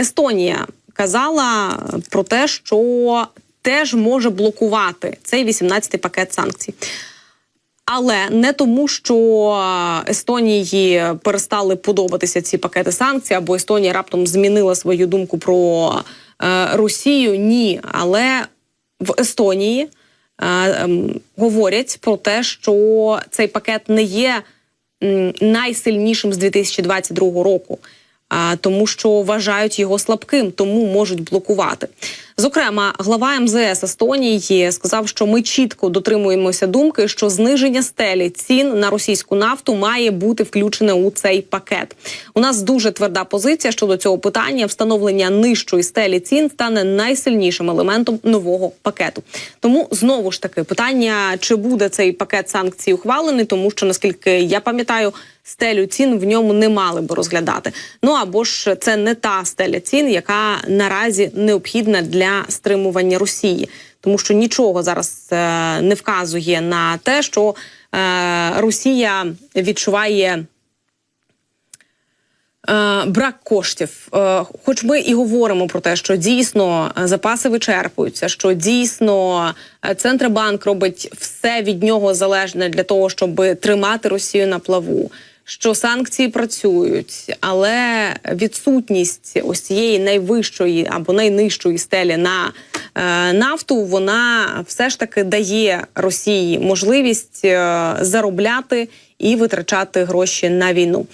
Естонія казала про те, що теж може блокувати цей 18-й пакет санкцій. Але не тому, що Естонії перестали подобатися ці пакети санкцій, або Естонія раптом змінила свою думку про е, Росію. Ні, але в Естонії е, ем, говорять про те, що цей пакет не є найсильнішим з 2022 року. А, тому що вважають його слабким, тому можуть блокувати. Зокрема, глава МЗС Естонії сказав, що ми чітко дотримуємося думки, що зниження стелі цін на російську нафту має бути включене у цей пакет. У нас дуже тверда позиція щодо цього питання. Встановлення нижчої стелі цін стане найсильнішим елементом нового пакету. Тому знову ж таки питання, чи буде цей пакет санкцій ухвалений, тому що наскільки я пам'ятаю. Стелю цін в ньому не мали би розглядати. Ну або ж це не та стеля цін, яка наразі необхідна для стримування Росії, тому що нічого зараз е, не вказує на те, що е, Росія відчуває. Е, Брак коштів, хоч ми і говоримо про те, що дійсно запаси вичерпуються, що дійсно центробанк робить все від нього залежне для того, щоб тримати Росію на плаву. Що санкції працюють, але відсутність ось цієї найвищої або найнижчої стелі на е, нафту, вона все ж таки дає Росії можливість е, заробляти і витрачати гроші на війну.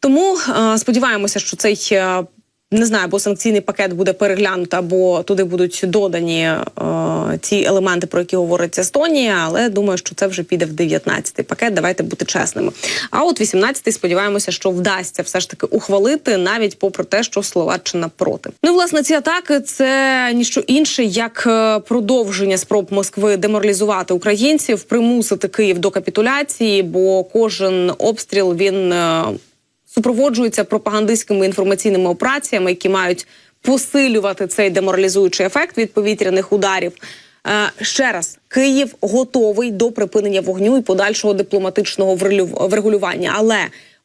Тому е, сподіваємося, що цей е, не знаю, або санкційний пакет буде переглянуто, або туди будуть додані е, ті елементи, про які говорить Естонія. Але думаю, що це вже піде в 19-й пакет. Давайте бути чесними. А от 18-й, сподіваємося, що вдасться все ж таки ухвалити, навіть попри те, що Словаччина проти. Ну, власне, ці атаки це ніщо інше, як е, продовження спроб Москви деморалізувати українців, примусити Київ до капітуляції, бо кожен обстріл він. Супроводжуються пропагандистськими інформаційними операціями, які мають посилювати цей деморалізуючий ефект від повітряних ударів. Е, ще раз, Київ готовий до припинення вогню і подальшого дипломатичного врегулювання, але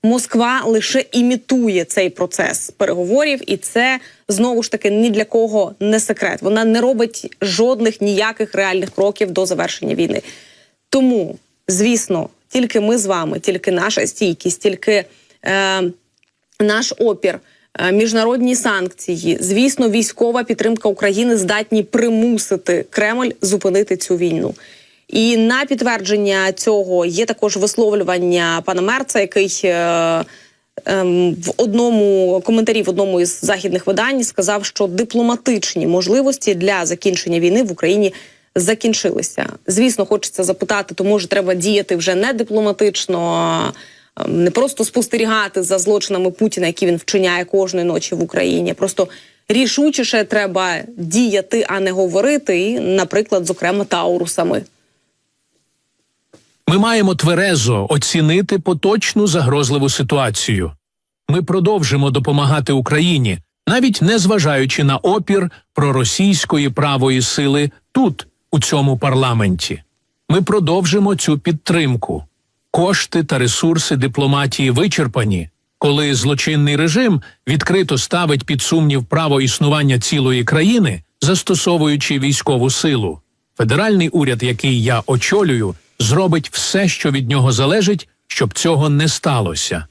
Москва лише імітує цей процес переговорів, і це знову ж таки ні для кого не секрет. Вона не робить жодних ніяких реальних кроків до завершення війни. Тому, звісно, тільки ми з вами, тільки наша стійкість, тільки наш опір, е, міжнародні санкції, звісно, військова підтримка України здатні примусити Кремль зупинити цю війну. І на підтвердження цього є також висловлювання пана Мерца, який. Е, ем, в одному коментарі в одному із західних видань сказав, що дипломатичні можливості для закінчення війни в Україні закінчилися. Звісно, хочеться запитати, то може треба діяти вже не дипломатично, а, не просто спостерігати за злочинами Путіна, які він вчиняє кожної ночі в Україні. Просто рішучіше треба діяти, а не говорити. І, наприклад, зокрема, таурусами. Ми маємо тверезо оцінити поточну загрозливу ситуацію. Ми продовжимо допомагати Україні, навіть не зважаючи на опір проросійської правої сили тут, у цьому парламенті. Ми продовжимо цю підтримку. Кошти та ресурси дипломатії вичерпані, коли злочинний режим відкрито ставить під сумнів право існування цілої країни, застосовуючи військову силу. Федеральний уряд, який я очолюю, зробить все, що від нього залежить, щоб цього не сталося.